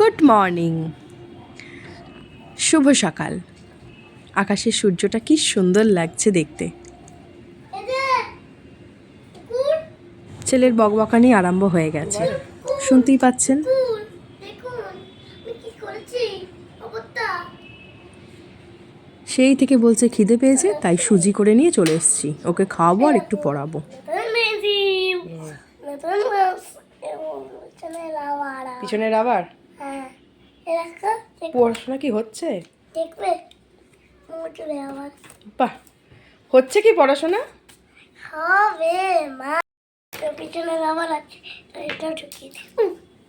Good morning শুভ সকাল। আকাশের সূর্যটা কি সুন্দর লাগছে দেখতে। ছেলের বকবকানি আরম্ভ হয়ে গেছে। শুনতেই পাচ্ছেন? দেখুন আমি কি করেছি অবস্থা সেই থেকে বলছে খিদে পেয়েছে তাই সুজি করে নিয়ে চলে এসেছি। ওকে খাওয়াবো আর একটু পড়াবো। পিছনের আবার পড়াশোনা কি হচ্ছে? দেখবে? বাহ হচ্ছে কি পড়াশোনা? হবে মা। পিছনে আবার আছে তো এটাও ঢুকিয়ে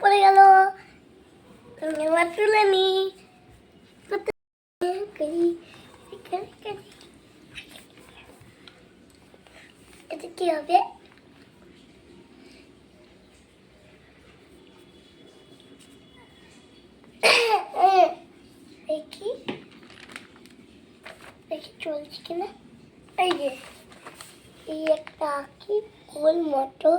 পড়ে গেল। এবার তুলে নি। এটা কি হবে দেখি দেখি চলছে কিনা এই যে, এই একটা আঁকি গোল মতো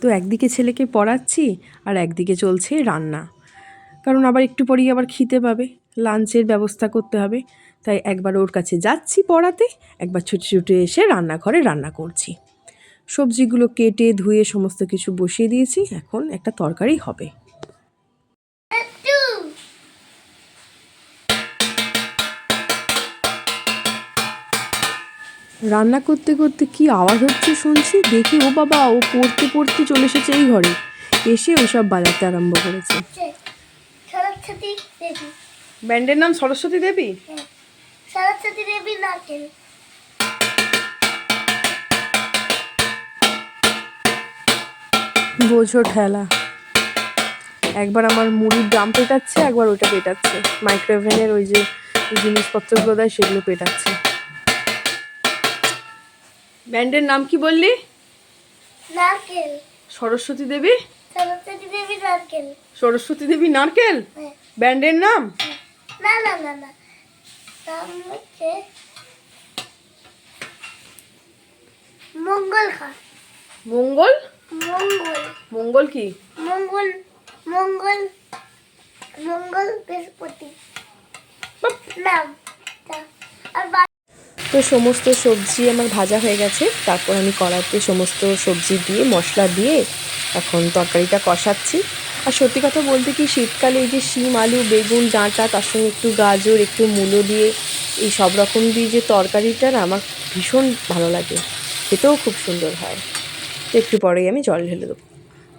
তো একদিকে ছেলেকে পড়াচ্ছি আর একদিকে চলছে রান্না। কারণ আবার একটু পরেই আবার খিদে পাবে, লাঞ্চের ব্যবস্থা করতে হবে। তাই একবার ওর কাছে যাচ্ছি পড়াতে, একবার ছুটে ছুটে এসে রান্নাঘরে রান্না করছি। সবজিগুলো কেটে ধুয়ে সমস্ত কিছু বসিয়ে দিয়েছি, এখন একটা তরকারি হবে। রান্না করতে করতে কি আওয়াজ হচ্ছে শুনছি? দেখি ও বাবা ও পড়তে পড়তে চলে এসেছে এই ঘরে। এসে ওইসব বাজাতে আরম্ভ করেছে। ব্যান্ডের নাম সরস্বতী দেবী? হ্যাঁ। সরস্বতী দেবী নারকেল। বোঝো ঠেলা। একবার আমার মুড়ির দাম পেটাচ্ছে একবার ওইটা পেটাচ্ছে। মাইক্রোওভেনের ওই যে জিনিসপত্রগুলো দেয় সেগুলো পেটাচ্ছে। ব্যান্ডের নাম কি বললি? নারকেল। সরস্বতী দেবী? সরস্বতী দেবী নারকেল। সরস্বতী দেবী নারকেল? হ্যাঁ। ব্যান্ডের নাম? না না না না। নাম হচ্ছে মঙ্গল খা। মঙ্গল? মঙ্গল। মঙ্গল কি? মঙ্গল মঙ্গল মঙ্গল বৃহস্পতি। নাম। আর তো সমস্ত সবজি আমার ভাজা হয়ে গেছে। তারপর আমি কড়াইতে সমস্ত সবজি দিয়ে, মশলা দিয়ে এখন তরকারিটা কষাচ্ছি। আর সত্যি কথা বলতে কি, শীতকালে এই যে শিম, আলু, বেগুন, ডাঁটা, তার সঙ্গে একটু গাজর, একটু মূলো দিয়ে এই সব রকম দিয়ে যে তরকারিটা আমার ভীষণ ভালো লাগে। খেতেও খুব সুন্দর হয়। তো একটু পরেই আমি জল ঢেলে দেবো।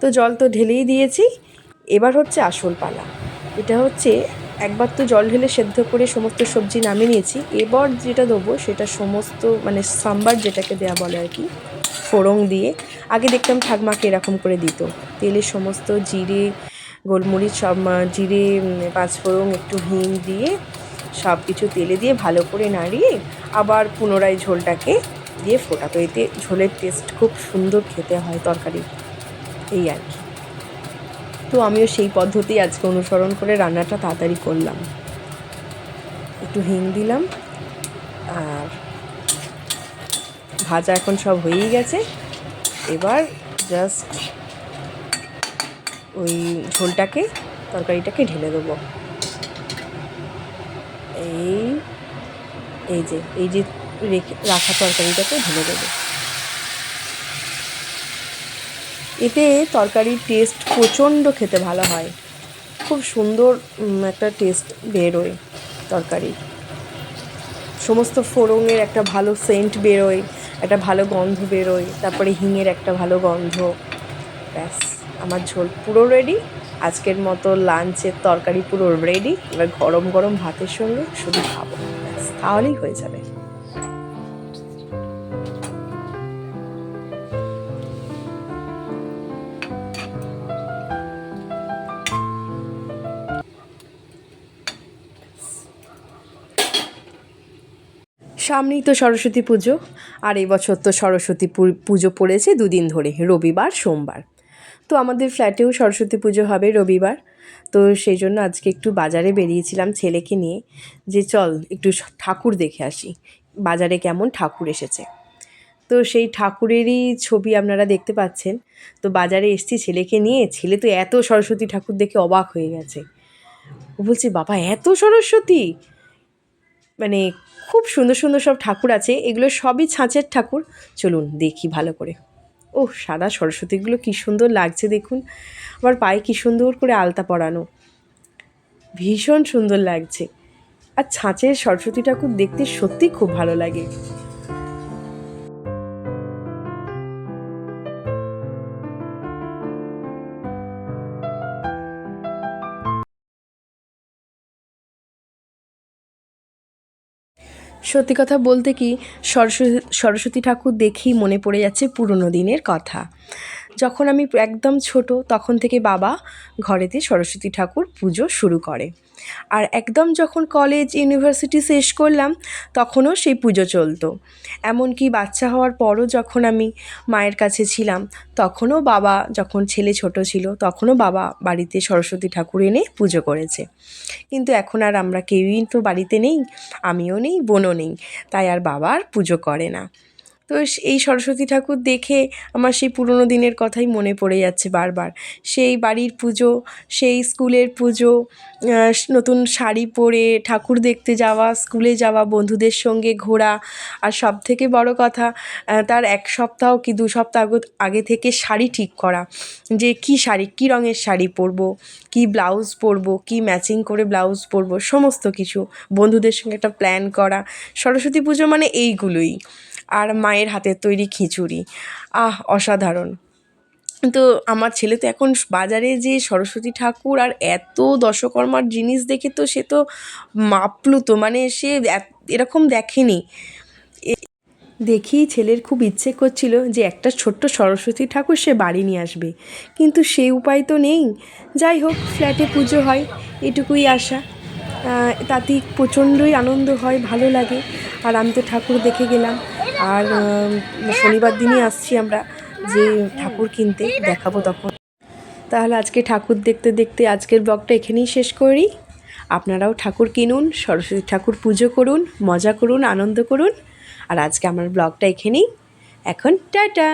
তো জল তো ঢেলেই দিয়েছি। এবার হচ্ছে আসল পালা। এটা হচ্ছে একবার তো জল ঢেলে সেদ্ধ করে সমস্ত সবজি নামিয়ে নিয়েছি। এবার যেটা দেবো সেটা সমস্ত মানে সাম্বার যেটাকে দেওয়া বলে আর কি ফোড়ং দিয়ে। আগে দেখতাম ঠাকমাকে এরকম করে দিত। তেলে সমস্ত জিরে গোলমরিচ সব জিরে উম, পাঁচফোড়ন একটু হিং দিয়ে সব কিছু তেলে দিয়ে ভালো করে নাড়িয়ে আবার পুনরায় ঝোলটাকে দিয়ে ফোটাতো এতে ঝোলের টেস্ট খুব সুন্দর খেতে হয় তরকারি। এই আর কি। তো আমিও সেই পদ্ধতি আজকে অনুসরণ করে রান্নাটা তাড়াতাড়ি করলাম। একটু হিং দিলাম আর ভাজা এখন সব হয়েই গেছে। এবার জাস্ট ওই ঝোলটাকে, তরকারিটাকে ঢেলে দেবো। এই এই যে এই যে রেখে রাখা তরকারিটাকে ঢেলে দেবো। এতে তরকারির টেস্ট প্রচণ্ড খেতে ভালো হয়। খুব সুন্দর একটা টেস্ট বেরোয় তরকারির সমস্ত ফোড়নের একটা ভালো সেন্ট বেরোয়, একটা ভালো গন্ধ বেরোয়, তারপরে হিঙের একটা ভালো গন্ধ। ব্যাস, আমার ঝোল পুরো রেডি আজকের মতো লাঞ্চের তরকারি পুরো রেডি এবার গরম গরম ভাতের সঙ্গে শুধু খাব। ব্যাস, তাহলেই হয়ে যাবে। সামনেই তো সরস্বতী পুজো, আর এই বছর তো সরস্বতী পুজো পড়েছে দুদিন ধরে, রবিবার, সোমবার। তো আমাদের ফ্ল্যাটেও সরস্বতী পুজো হবে রবিবার। তো সেই জন্য আজকে একটু বাজারে বেরিয়েছিলাম ছেলেকে নিয়ে, যে চল একটু ঠাকুর দেখে আসি, বাজারে কেমন ঠাকুর এসেছে। তো সেই ঠাকুরেরই ছবি আপনারা দেখতে পাচ্ছেন। তো বাজারে এসছি ছেলেকে নিয়ে, ছেলে তো এত সরস্বতী ঠাকুর দেখে অবাক হয়ে গেছে। ও বলছে, বাবা, এত সরস্বতী? মানে খুব সুন্দর সুন্দর সব ঠাকুর আছে, এগুলো সবই ছাঁচের ঠাকুর। চলুন দেখি ভালো করে। ও সাদা সরস্বতীগুলো কী সুন্দর লাগছে দেখুন। আমার পায়ে কী সুন্দর করে আলতা পরানো। ভীষণ সুন্দর লাগছে। আর ছাঁচের সরস্বতী ঠাকুর দেখতে সত্যি খুব ভালো লাগে। সত্যি কথা বলতে কি সরস্বতী সরস্বতী ঠাকুর দেখেই মনে পড়ে যাচ্ছে পুরনো দিনের কথা। যখন আমি একদম ছোট, তখন থেকে বাবা ঘরেতে সরস্বতী ঠাকুর পুজো শুরু করে। আর একদম যখন কলেজ ইউনিভার্সিটি শেষ করলাম, তখনও সেই পুজো চলতো। এমনকি বাচ্চা হওয়ার পরও যখন আমি মায়ের কাছে ছিলাম, তখনও বাবা যখন ছেলে ছোট ছিল, তখনও বাবা বাড়িতে সরস্বতী ঠাকুর এনে পুজো করেছে। কিন্তু এখন আর আমরা কেউই তো বাড়িতে নেই, আমিও নেই, বোনও নেই, তাই আর বাবা আর পুজো করে না। তো এই সরস্বতী ঠাকুর দেখে আমার সেই পুরনো দিনের কথাই মনে পড়ে যাচ্ছে বারবার। সেই বাড়ির পুজো, সেই স্কুলের পুজো নতুন শাড়ি পরে ঠাকুর দেখতে যাওয়া, স্কুলে যাওয়া, বন্ধুদের সঙ্গে ঘোরা, আর সব থেকে বড় কথা তার এক সপ্তাহ কি দু সপ্তাহ আগে থেকে শাড়ি ঠিক করা। যে কী শাড়ি, কী রঙের শাড়ি পরবো, কী ব্লাউজ পরবো, কী ম্যাচিং করে ব্লাউজ পরবো, সমস্ত কিছু। বন্ধুদের সঙ্গে একটা প্ল্যান করা। সরস্বতী পুজো মানে এইগুলোই। আর মায়ের হাতের তৈরি খিচুড়ি। আহ, অসাধারণ। তো আমার ছেলে তো এখন বাজারে যে সরস্বতী ঠাকুর আর এত দশকর্মার জিনিস দেখে তো সে তো মাপলুতো মানে সে এরকম দেখেনি। দেখেই ছেলের খুব ইচ্ছে করছিল যে একটা ছোট্ট সরস্বতী ঠাকুর সে বাড়ি নিয়ে আসবে। কিন্তু সেই উপায় তো নেই। যাই হোক, ফ্ল্যাটে পুজো হয়, এটুকুই আশা। তাতেই প্রচণ্ডই আনন্দ হয়, ভালো লাগে। আর আমি তো ঠাকুর দেখে গেলাম। আর শনিবার দিনই আসছি আমরা যে ঠাকুর কিনতে, দেখাবো তখন। তাহলে আজকে ঠাকুর দেখতে দেখতে আজকের ব্লগটা এখানেই শেষ করি। আপনারাও ঠাকুর কিনুন, সরস্বতী ঠাকুর পুজো করুন, মজা করুন, আনন্দ করুন। আর আজকে আমার ব্লগটা এখানেই। এখন টাটা!